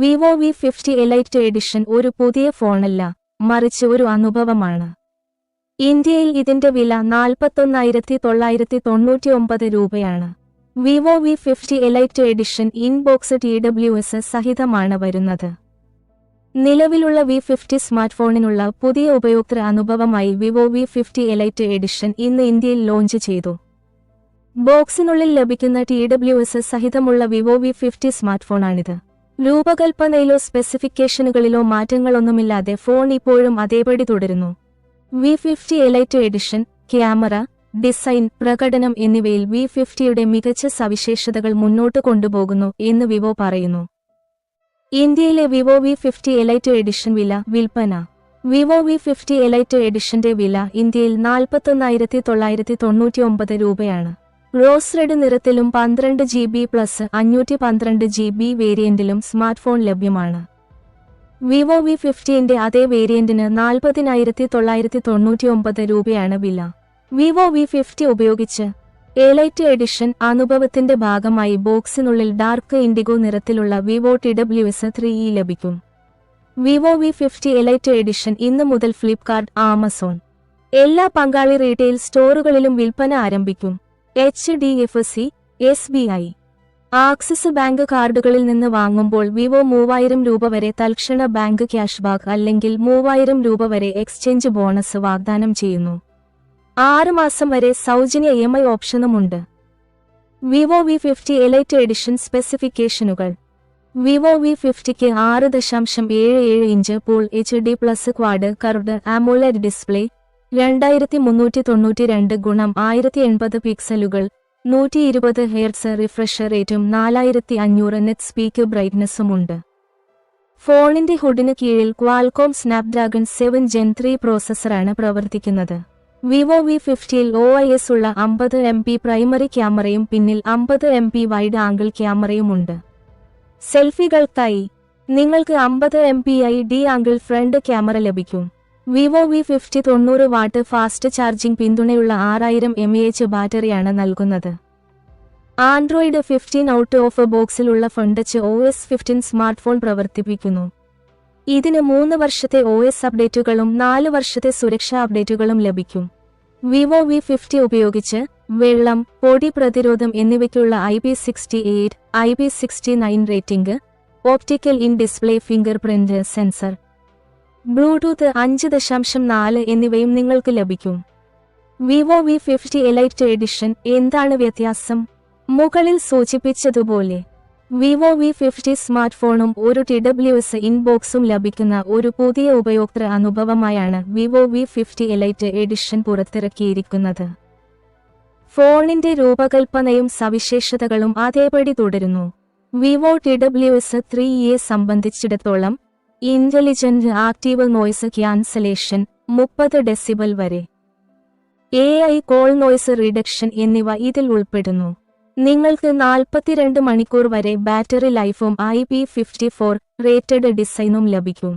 Vivo V fifty elite edition ഒരു പുതിയ ഫോണല്ല മറിച്ച് ഒരു അനുഭവമാണ്. ഇന്ത്യയിൽ ഇതിന്റെ വില നാൽപ്പത്തൊന്നായിരത്തി തൊള്ളായിരത്തി തൊണ്ണൂറ്റി ഒമ്പത് രൂപയാണ്. Vivo V fifty elite edition inbox T W S സഹിതമാണ് വരുന്നത്. നിലവിലുള്ള വി ഫിഫ്റ്റി സ്മാർട്ട് ഫോണിനുള്ള പുതിയ ഉപയോക്തൃ അനുഭവമായി Vivo V fifty elite edition ഇന്ന് ഇന്ത്യയിൽ ലോഞ്ച് ചെയ്തു. ബോക്സിനുള്ളിൽ ലഭിക്കുന്ന ടി ഡബ്ല്യു എസ് സഹിതമുള്ള വിവോ വി ഫിഫ്റ്റി സ്മാർട്ട് ഫോണാണിത്. രൂപകൽപ്പനയിലോ സ്പെസിഫിക്കേഷനുകളിലോ മാറ്റങ്ങളൊന്നുമില്ലാതെ ഫോൺ ഇപ്പോഴും അതേപടി തുടരുന്നു. V fifty elite edition camera design പ്രകടനം എന്നിവയിൽ വി ഫിഫ്റ്റിയുടെ മികച്ച സവിശേഷതകൾ മുന്നോട്ട് കൊണ്ടുപോകുന്നു എന്ന് വിവോ പറയുന്നു. ഇന്ത്യയിലെ Vivo V fifty elite edition വില വിൽപ്പന. വിവോ വി ഫിഫ്റ്റി എലൈറ്റ് എഡിഷന്റെ വില ഇന്ത്യയിൽ നാൽപ്പത്തൊന്നായിരത്തി തൊള്ളായിരത്തി തൊണ്ണൂറ്റി ഒമ്പത് രൂപയാണ്. റോസ് റെഡ് നിറത്തിലും പന്ത്രണ്ട് ജി ബി പ്ലസ് അഞ്ഞൂറ്റി പന്ത്രണ്ട് ജി ബി വേരിയന്റിലും സ്മാർട്ട് ഫോൺ ലഭ്യമാണ്. വിവോ വി ഫിഫ്റ്റീന്റെ അതേ വേരിയന്റിന് നാൽപ്പതിനായിരത്തി തൊള്ളായിരത്തി തൊണ്ണൂറ്റി ഒമ്പത് രൂപയാണ് വില. വിവോ വി ഫിഫ്റ്റി ഉപയോഗിച്ച് എലൈറ്റ് എഡിഷൻ അനുഭവത്തിന്റെ ഭാഗമായി ബോക്സിനുള്ളിൽ ഡാർക്ക് ഇൻഡിഗോ നിറത്തിലുള്ള Vivo T W S three E ലഭിക്കും. Vivo V fifty elite edition ഇന്ന് മുതൽ ഫ്ലിപ്കാർട്ട് ആമസോൺ. എല്ലാ പങ്കാളി റീറ്റെയിൽ സ്റ്റോറുകളിലും വിൽപ്പന ആരംഭിക്കും. H D F C S B I. Axis Bank കാർഡുകളിൽ നിന്ന് വാങ്ങുമ്പോൾ വിവോ മൂവായിരം രൂപ വരെ തൽക്ഷണ ബാങ്ക് ക്യാഷ്ബാക്ക് അല്ലെങ്കിൽ മൂവായിരം രൂപ വരെ എക്സ്ചേഞ്ച് ബോണസ് വാഗ്ദാനം ചെയ്യുന്നു. ആറുമാസം വരെ സൗജന്യ E M I ഓപ്ഷനുമുണ്ട്. Vivo V fifty elite edition സ്പെസിഫിക്കേഷനുകൾ. Vivo V ഫിഫ്റ്റിക്ക് ആറ് ദശാംശം ഏഴ് ഏഴ് inch full H D plus quad curved AMOLED display രണ്ടായിരത്തി മുന്നൂറ്റി തൊണ്ണൂറ്റി രണ്ട് ഗുണം ആയിരത്തി എൺപത് പിക്സലുകൾ നൂറ്റി ഇരുപത് ഹെയർസ് റിഫ്രഷ് റേറ്റും നാലായിരത്തി അഞ്ഞൂറ് നെറ്റ് സ്പീക്ക് ബ്രൈറ്റ്നസ്സുമുണ്ട്. ഫോണിന്റെ ഹുഡിന് കീഴിൽ Qualcomm Snapdragon seven gen three പ്രോസസ്സറാണ് പ്രവർത്തിക്കുന്നത്. വിവോ വി ഫിഫ്റ്റിയിൽ ഒ ഐ എസ് ഉള്ള അമ്പത് എം പി പ്രൈമറി ക്യാമറയും പിന്നിൽ അമ്പത് എം പി വൈഡ് ആംഗിൾ ക്യാമറയുമുണ്ട്. സെൽഫികൾക്കായി നിങ്ങൾക്ക് അമ്പത് M P I D angle front camera ലഭിക്കും. വിവോ വി ഫിഫ്റ്റി തൊണ്ണൂറ് വാട്ട് ഫാസ്റ്റ് ചാർജിംഗ് പിന്തുണയുള്ള ആറായിരം എം എച്ച് ബാറ്ററിയാണ് നൽകുന്നത്. Android fifteen out of ബോക്സിലുള്ള Funtouch O S fifteen smart phone പ്രവർത്തിപ്പിക്കുന്നു. ഇതിന് മൂന്ന് വർഷത്തെ ഒ എസ് അപ്ഡേറ്റുകളും നാല് വർഷത്തെ സുരക്ഷാ അപ്ഡേറ്റുകളും ലഭിക്കും. വിവോ വി ഫിഫ്റ്റി ഉപയോഗിച്ച് വെള്ളം പൊടി പ്രതിരോധം എന്നിവയ്ക്കുള്ള I P sixty eight I P sixty nine rating optical in display finger print sensor Bluetooth അഞ്ച് ദശാംശം നാല് എന്നിവയും നിങ്ങൾക്ക് ലഭിക്കും. Vivo V fifty elite edition എന്താണ് വ്യത്യാസം? മുകളിൽ സൂചിപ്പിച്ചതുപോലെ വിവോ വി ഫിഫ്റ്റി സ്മാർട്ട് ഫോണും ഒരു ടി ഡബ്ല്യു എസ് ഇൻബോക്സും ലഭിക്കുന്ന ഒരു പുതിയ ഉപയോക്തൃ അനുഭവമായാണ് Vivo V fifty elite edition പുറത്തിറക്കിയിരിക്കുന്നത്. ഫോണിന്റെ രൂപകൽപ്പനയും സവിശേഷതകളും അതേപടി തുടരുന്നു. Vivo T W S three A സംബന്ധിച്ചിടത്തോളം ഇന്റലിജന്റ് ആക്റ്റീവ് നോയ്സ് ക്യാൻസലേഷൻ മുപ്പത് ഡെസിബൽ വരെ. A I call noise reduction എന്നിവ ഇതിൽ ഉൾപ്പെടുന്നു. നിങ്ങൾക്ക് നാൽപ്പത്തിരണ്ട് മണിക്കൂർ വരെ ബാറ്ററി ലൈഫും I P fifty four rated ഡിസൈനും ലഭിക്കും.